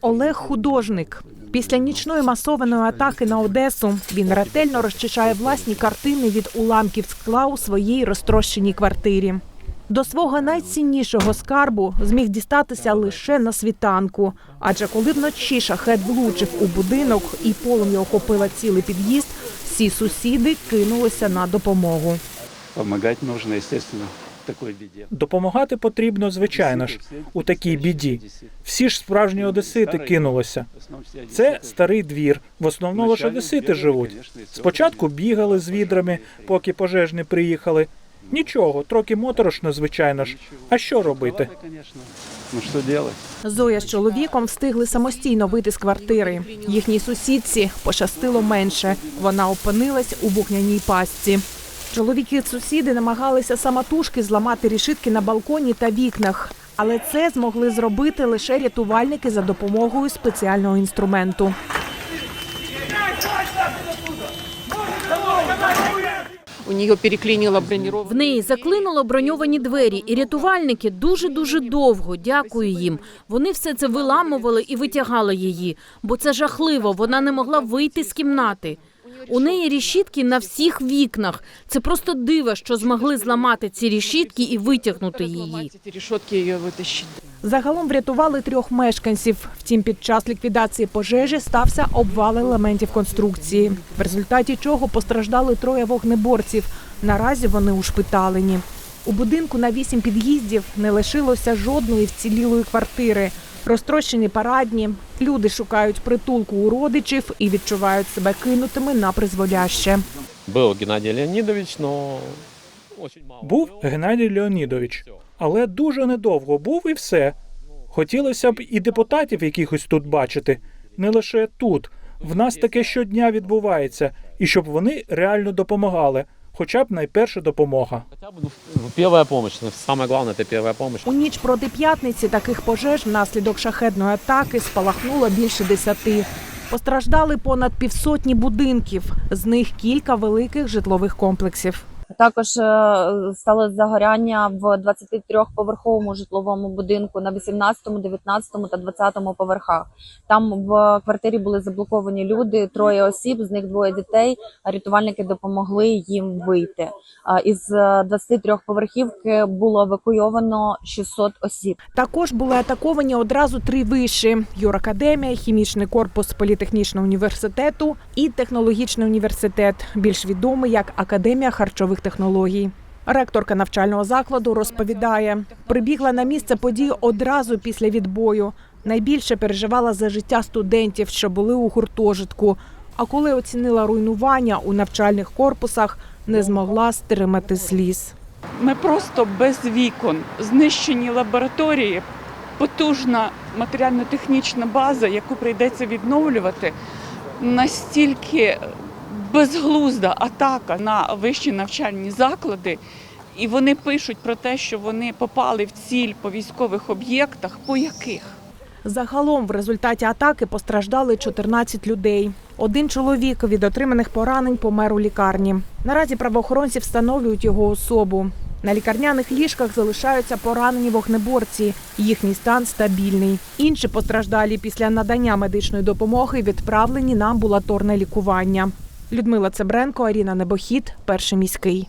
Олег художник. Після нічної масованої атаки на Одесу він ретельно розчищає власні картини від уламків скла у своїй розтрощеній квартирі. До свого найціннішого скарбу зміг дістатися лише на світанку. Адже коли вночі шахет влучив у будинок і полум'я охопила цілий під'їзд, всі сусіди кинулися на допомогу. Помогать нужно, естественно, в такой беде. Допомагати потрібно, звичайно ж, у такій біді. Всі ж справжні одесити кинулися. Це старий двір. В основному лише одесити живуть. Спочатку бігали з відрами, поки пожежні приїхали. Нічого, трохи моторошно, звичайно ж. А що робити? Ну делать? Зоя з чоловіком встигли самостійно вийти з квартири. Їхній сусідці пощастило менше. Вона опинилась у вогняній пастці. Чоловіки сусіди намагалися самотужки зламати рішитки на балконі та вікнах. Але це змогли зробити лише рятувальники за допомогою спеціального інструменту. У нее переклинило бронированную. В неї заклинуло броньовані двері, і рятувальники дуже дуже довго. Дякую їм. Вони все це виламували і витягали її, бо це жахливо. Вона не могла вийти з кімнати. У неї рішітки на всіх вікнах. Це просто диво, що змогли зламати ці рішітки і витягнути її. Загалом врятували трьох мешканців. Втім, під час ліквідації пожежі стався обвал елементів конструкції, в результаті чого постраждали троє вогнеборців. Наразі вони ушпиталені. У будинку на вісім під'їздів не лишилося жодної вцілілої квартири. Розтрощені парадні. Люди шукають притулку у родичів і відчувають себе кинутими на призволяще. Был Геннадий Леонидович, но. Був Геннадій Леонідович, але дуже недовго був і все. Хотілося б і депутатів якихось тут бачити, не лише тут. В нас таке щодня відбувається, і щоб вони реально допомагали, хоча б найперша допомога. Хотя бы ну, первая помощь. Ну, Самое главное это. У ніч проти п'ятниці таких пожеж внаслідок шахедної атаки спалахнуло більше десяти. Постраждали понад півсотні будинків, з них кілька великих житлових комплексів. Також е, стало загоряння в 23-поверховому житловому будинку на 18, 19 та 20 поверхах. Там в квартирі були заблоковані люди, троє осіб, з них двоє дітей. Рятувальники допомогли їм вийти. А Із 23 поверхівки було евакуйовано 600 осіб. Також були атаковані одразу три виші: юракадемія, хімічний корпус політехнічного університету і технологічний університет, більш відомий як Академія харчових технологій. Ректорка навчального закладу розповідає, прибігла на місце події одразу після відбою. Найбільше переживала за життя студентів, що були у гуртожитку. А коли оцінила руйнування у навчальних корпусах, не змогла стримати сліз. Ми просто без вікон, знищені лабораторії, потужна матеріально-технічна база, яку прийдеться відновлювати, настільки безглузда атака на вищі навчальні заклади. І вони пишуть про те, що вони попали в ціль по військових об'єктах. По яких? Загалом в результаті атаки постраждали 14 людей. Один чоловік від отриманих поранень помер у лікарні. Наразі правоохоронці встановлюють його особу. На лікарняних ліжках залишаються поранені вогнеборці. Їхній стан стабільний. Інші постраждалі після надання медичної допомоги відправлені на амбулаторне лікування. Людмила Цебренко, Аріна Небохід, перший міський.